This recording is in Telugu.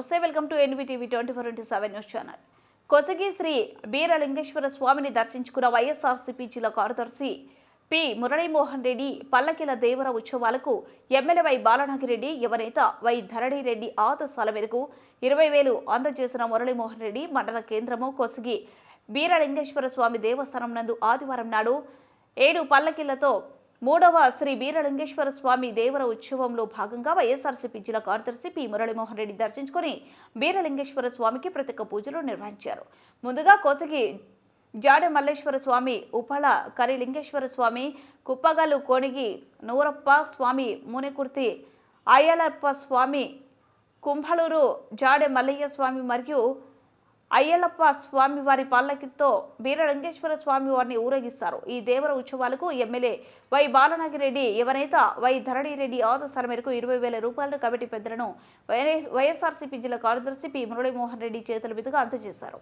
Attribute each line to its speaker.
Speaker 1: నమస్తే welcome to NVTV twenty four into seven news channel. Kosagi Shri Beeralingeshwara స్వామిని దర్శించుకున్న వైఎస్ఆర్సీపీ జిల్లా కార్యదర్శి పి మురళీమోహన్ రెడ్డి పల్లకిల దేవర ఉత్సవాలకు ఎమ్మెల్యే వై బాలనాగిరెడ్డి యువనేత వై ధరణిరెడ్డి ఆదేశాల మేరకు ఇరవై వేలు అందజేసిన మురళీమోహన్ రెడ్డి మండల కేంద్రము కొసగి బీరలింగేశ్వర స్వామి దేవస్థానం నందు ఆదివారం నాడు ఏడు పల్లకిలతో మూడవ శ్రీ బీరలింగేశ్వర స్వామి దేవర ఉత్సవంలో భాగంగా వైఎస్ఆర్సీపీ జిల్లా కార్యదర్శి పి. మురళీమోహన్ రెడ్డి దర్శించుకుని బీరలింగేశ్వర స్వామికి ప్రత్యేక పూజలు నిర్వహించారు. ముందుగా కోసగి జాడ మల్లేశ్వర స్వామి ఉపళ కరిలింగేశ్వర స్వామి కుప్పగలు కోణిగి నూరప్ప స్వామి మునికుర్తి అయ్యలప్ప స్వామి కుంభలూరు జాడె మల్లయ్య స్వామి మరియు అయ్యలప్ప స్వామి వారి పల్లకితో బీరలింగేశ్వర స్వామి వారిని ఊరేగిస్తారు. ఈ దేవర ఉత్సవాలకు ఎమ్మెల్యే వై బాలనాగిరెడ్డి యువనేత వై ధరణిరెడ్డి ఆదేశాల మేరకు ఇరవై వేల రూపాయలు కమిటీ పెద్దలను వైఎస్ఆర్సీపీ జిల్లా కార్యదర్శి పి మురళీమోహన్ రెడ్డి చేతుల మీదుగా అందజేశారు.